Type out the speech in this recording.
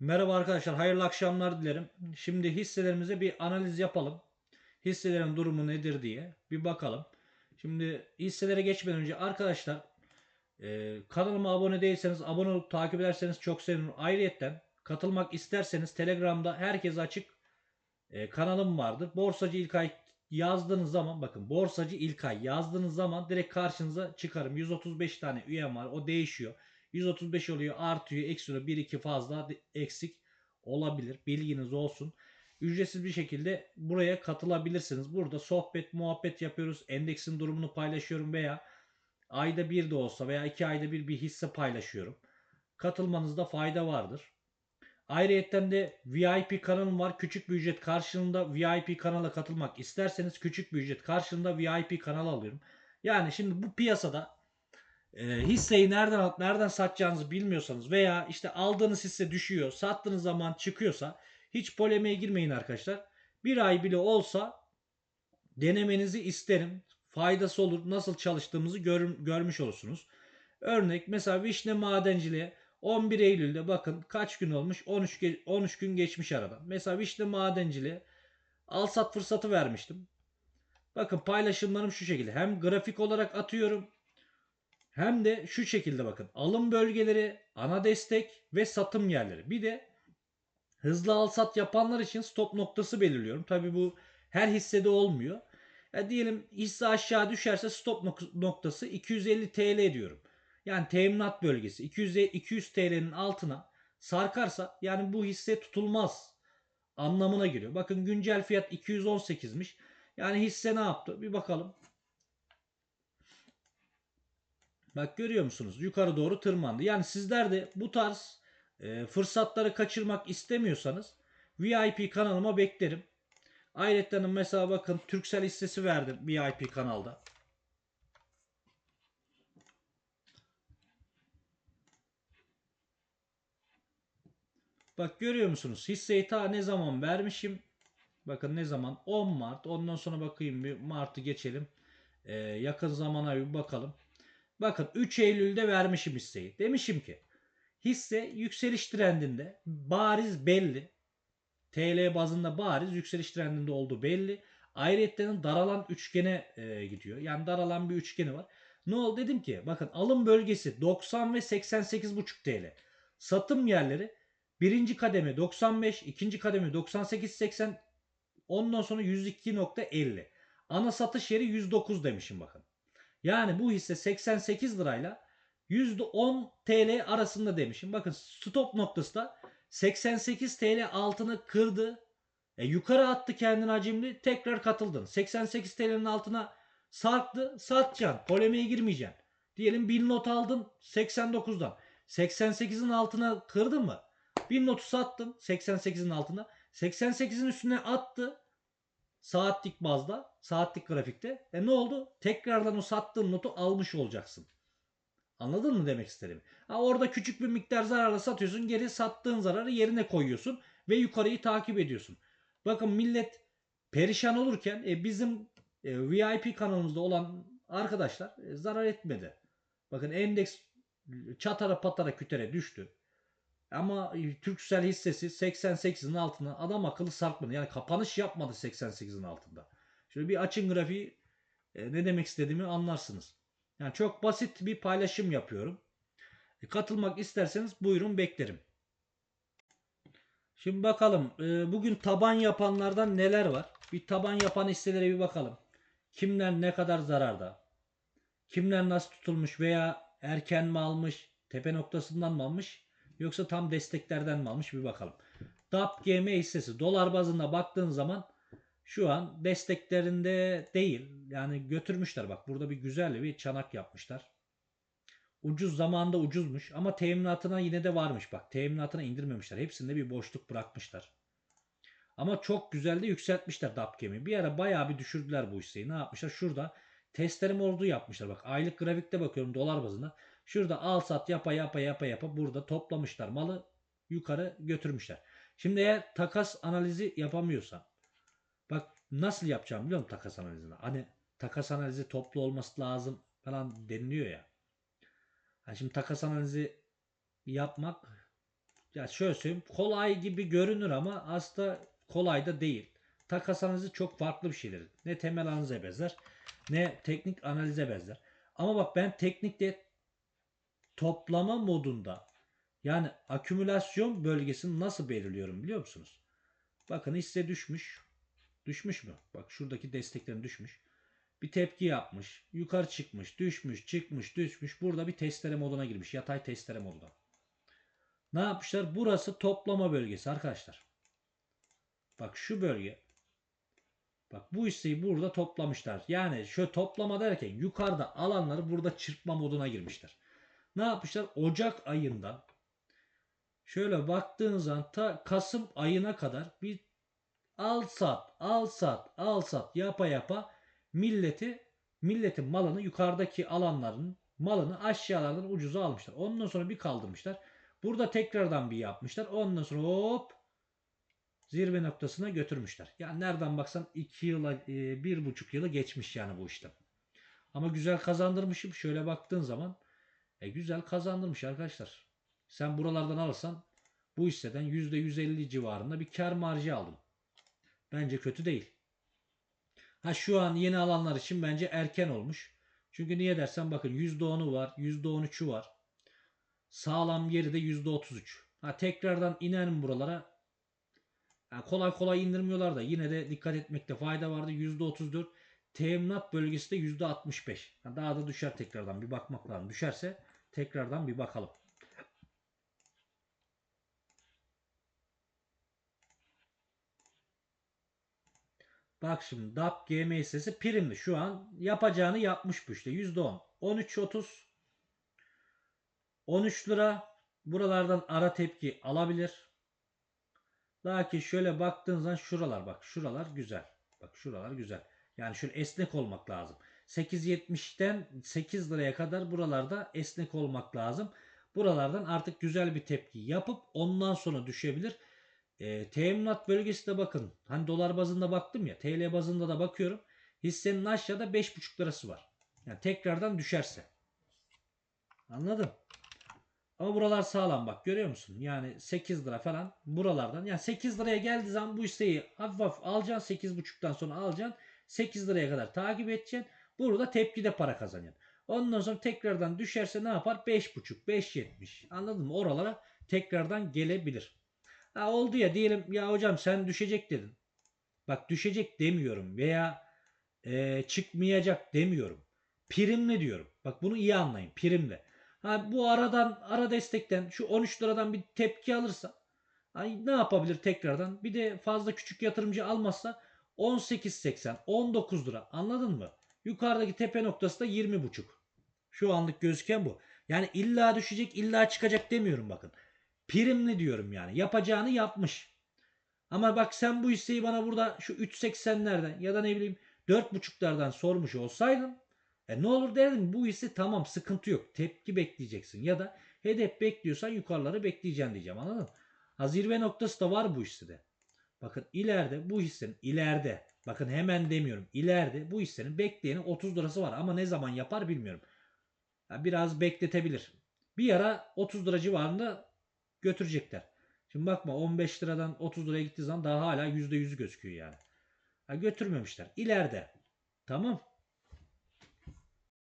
Merhaba arkadaşlar, hayırlı akşamlar dilerim. Şimdi hisselerimize bir analiz yapalım. Hisselerin durumu nedir diye bir bakalım. Şimdi hisselere geçmeden önce arkadaşlar e, kanalıma abone değilseniz abone olup takip ederseniz çok sevinirim. Ayrıyetten katılmak isterseniz Telegram'da herkes açık e, kanalım vardır. Borsacı İlkay yazdığınız zaman bakın Borsacı İlkay yazdığınız zaman direkt karşınıza çıkarım. 135 tane üyem var. O değişiyor. 135 oluyor, artıyor, eksiliyor. 1 2 fazla eksik olabilir. Bilginiz olsun. Ücretsiz bir şekilde buraya katılabilirsiniz. Burada sohbet, muhabbet yapıyoruz. Endeksin durumunu paylaşıyorum veya ayda bir de olsa veya iki ayda bir bir hisse paylaşıyorum. Katılmanızda fayda vardır. Ayrıyetten de VIP kanalım var. Küçük bir ücret karşılığında VIP kanala katılmak isterseniz küçük bir ücret karşılığında VIP kanal alıyorum. Yani şimdi bu piyasada e, hisseyi nereden alıp nereden satacağınızı bilmiyorsanız veya işte aldığınız hisse düşüyor, sattığınız zaman çıkıyorsa hiç polemiğe girmeyin arkadaşlar. Bir ay bile olsa denemenizi isterim. Faydası olur. Nasıl çalıştığımızı gör, görmüş olursunuz. Örnek mesela Vişne Madenciliğe 11 Eylül'de bakın kaç gün olmuş? 13, ge- 13 gün geçmiş arada. Mesela Vişne Madenciliğe al sat fırsatı vermiştim. Bakın paylaşımlarım şu şekilde. Hem grafik olarak atıyorum hem de şu şekilde bakın. Alım bölgeleri, ana destek ve satım yerleri. Bir de hızlı al sat yapanlar için stop noktası belirliyorum. Tabi bu her hissede olmuyor. Ya diyelim hisse aşağı düşerse stop nok- noktası 250 TL diyorum. Yani teminat bölgesi 200, 200 TL'nin altına sarkarsa yani bu hisse tutulmaz anlamına geliyor. Bakın güncel fiyat 218'miş. Yani hisse ne yaptı? Bir bakalım. Bak görüyor musunuz? Yukarı doğru tırmandı. Yani sizler de bu tarz e, fırsatları kaçırmak istemiyorsanız VIP kanalıma beklerim. Ayrıca mesela bakın Türksel hissesi verdim VIP kanalda. Bak görüyor musunuz? Hisseyi ta ne zaman vermişim? Bakın ne zaman? 10 Mart. Ondan sonra bakayım bir Mart'ı geçelim. Ee, yakın zamana bir bakalım. Bakın 3 Eylül'de vermişim hisseyi. Demişim ki hisse yükseliş trendinde bariz belli. TL bazında bariz yükseliş trendinde olduğu belli. Ayrıca daralan üçgene e, gidiyor. Yani daralan bir üçgeni var. Ne oldu dedim ki bakın alım bölgesi 90 ve 88,5 TL. Satım yerleri birinci kademe 95, ikinci kademe 98,80 ondan sonra 102.50. Ana satış yeri 109 demişim bakın. Yani bu hisse 88 lirayla %10 TL arasında demişim. Bakın stop noktası da 88 TL altını kırdı. E, yukarı attı kendini hacimli. Tekrar katıldın. 88 TL'nin altına sarktı. Satacaksın. Polemiğe girmeyeceksin. Diyelim 1000 not aldın 89'dan. 88'in altına kırdı mı? 1000 notu sattın 88'in altına. 88'in üstüne attı. Saatlik bazda, saatlik grafikte. E ne oldu? Tekrardan o sattığın notu almış olacaksın. Anladın mı demek istedim? Ha, orada küçük bir miktar zararla satıyorsun. Geri sattığın zararı yerine koyuyorsun. Ve yukarıyı takip ediyorsun. Bakın millet perişan olurken e, bizim e, VIP kanalımızda olan arkadaşlar e, zarar etmedi. Bakın endeks çatara patara kütere düştü. Ama e, Türksel hissesi 88'in altına adam akıllı sarkmadı. Yani kapanış yapmadı 88'in altında. Şöyle bir açın grafiği e, ne demek istediğimi anlarsınız. Yani çok basit bir paylaşım yapıyorum. E, katılmak isterseniz buyurun beklerim. Şimdi bakalım e, bugün taban yapanlardan neler var? Bir taban yapan hisselere bir bakalım. Kimler ne kadar zararda? Kimler nasıl tutulmuş veya erken mi almış? Tepe noktasından mı almış? Yoksa tam desteklerden mi almış bir bakalım. DAP GM hissesi dolar bazında baktığın zaman şu an desteklerinde değil. Yani götürmüşler bak burada bir güzel bir çanak yapmışlar. Ucuz zamanda ucuzmuş ama teminatına yine de varmış bak. Teminatına indirmemişler. Hepsinde bir boşluk bırakmışlar. Ama çok güzel de yükseltmişler DAP GM'i. Bir ara bayağı bir düşürdüler bu hisseyi. Ne yapmışlar? Şurada testlerim olduğu yapmışlar. Bak aylık grafikte bakıyorum dolar bazında. Şurada al sat yapa yapa yapa yapa burada toplamışlar malı yukarı götürmüşler. Şimdi eğer takas analizi yapamıyorsan bak nasıl yapacağım biliyor musun takas analizini? Hani takas analizi toplu olması lazım falan deniliyor ya. Yani şimdi takas analizi yapmak ya şöyle söyleyeyim kolay gibi görünür ama aslında kolay da değil. Takas analizi çok farklı bir şeydir. Ne temel analize benzer ne teknik analize benzer. Ama bak ben teknikte toplama modunda yani akümülasyon bölgesini nasıl belirliyorum biliyor musunuz? Bakın hisse düşmüş. Düşmüş mü? Bak şuradaki desteklerin düşmüş. Bir tepki yapmış. Yukarı çıkmış. Düşmüş. Çıkmış. Düşmüş. Burada bir testere moduna girmiş. Yatay testere moduna. Ne yapmışlar? Burası toplama bölgesi arkadaşlar. Bak şu bölge. Bak bu hisseyi burada toplamışlar. Yani şöyle toplama derken yukarıda alanları burada çırpma moduna girmişler. Ne yapmışlar? Ocak ayında şöyle baktığınız zaman ta Kasım ayına kadar bir al sat, al sat, al sat yapa yapa milleti milletin malını yukarıdaki alanların malını aşağılardan ucuza almışlar. Ondan sonra bir kaldırmışlar. Burada tekrardan bir yapmışlar. Ondan sonra hop zirve noktasına götürmüşler. Yani nereden baksan 2 yıla, 1,5 yılı geçmiş yani bu işlem. Ama güzel kazandırmışım. Şöyle baktığın zaman e, güzel kazandırmış arkadaşlar. Sen buralardan alırsan bu hisseden %150 civarında bir kar marjı aldın. Bence kötü değil. Ha şu an yeni alanlar için bence erken olmuş. Çünkü niye dersen bakın %10'u var, %13'ü var. Sağlam yeri de %33. Ha tekrardan inerim buralara. Yani kolay kolay indirmiyorlar da yine de dikkat etmekte fayda vardı. %34. Teminat bölgesi de %65. Yani daha da düşer tekrardan bir bakmak lazım. Düşerse tekrardan bir bakalım. Bak şimdi DAP GM hissesi primli. Şu an yapacağını yapmış bu işte. %10. 13.30 13 lira. Buralardan ara tepki alabilir. Lakin şöyle baktığın zaman şuralar bak. Şuralar güzel. Bak şuralar güzel. Yani şöyle esnek olmak lazım. 8.70'ten 8 liraya kadar buralarda esnek olmak lazım. Buralardan artık güzel bir tepki yapıp ondan sonra düşebilir. E, teminat bölgesi de bakın. Hani dolar bazında baktım ya. TL bazında da bakıyorum. Hissenin aşağıda 5,5 lirası var. Yani tekrardan düşerse. Anladın? Ama buralar sağlam bak görüyor musun? Yani 8 lira falan buralardan. Yani 8 liraya geldiği zaman bu hisseyi hafif hafif alacaksın. 8,5'tan sonra alacaksın. 8 liraya kadar takip edeceksin. Burada tepkide para kazanacaksın. Ondan sonra tekrardan düşerse ne yapar? 5,5, 5,70. Anladın mı? Oralara tekrardan gelebilir. Ha oldu ya diyelim ya hocam sen düşecek dedin. Bak düşecek demiyorum veya e, çıkmayacak demiyorum. Primli diyorum. Bak bunu iyi anlayın. Primli. Ha bu aradan ara destekten şu 13 liradan bir tepki alırsa ay ne yapabilir tekrardan? Bir de fazla küçük yatırımcı almazsa 18.80 19 lira anladın mı? Yukarıdaki tepe noktası da 20.5. Şu anlık gözüken bu. Yani illa düşecek illa çıkacak demiyorum bakın. Primli diyorum yani. Yapacağını yapmış. Ama bak sen bu hisseyi bana burada şu 3.80'lerden ya da ne bileyim 4.5'lardan sormuş olsaydın e ne olur derdim bu hisse tamam sıkıntı yok. Tepki bekleyeceksin ya da hedef bekliyorsan yukarıları bekleyeceksin diyeceğim anladın mı? Ha, zirve noktası da var bu hissede. Bakın ileride bu hissenin ileride bakın hemen demiyorum ileride bu hissenin bekleyeni 30 lirası var ama ne zaman yapar bilmiyorum. Ya biraz bekletebilir. Bir ara 30 lira civarında götürecekler. Şimdi bakma 15 liradan 30 liraya gittiği zaman daha hala %100 gözüküyor yani. Ha, götürmemişler. İleride. Tamam.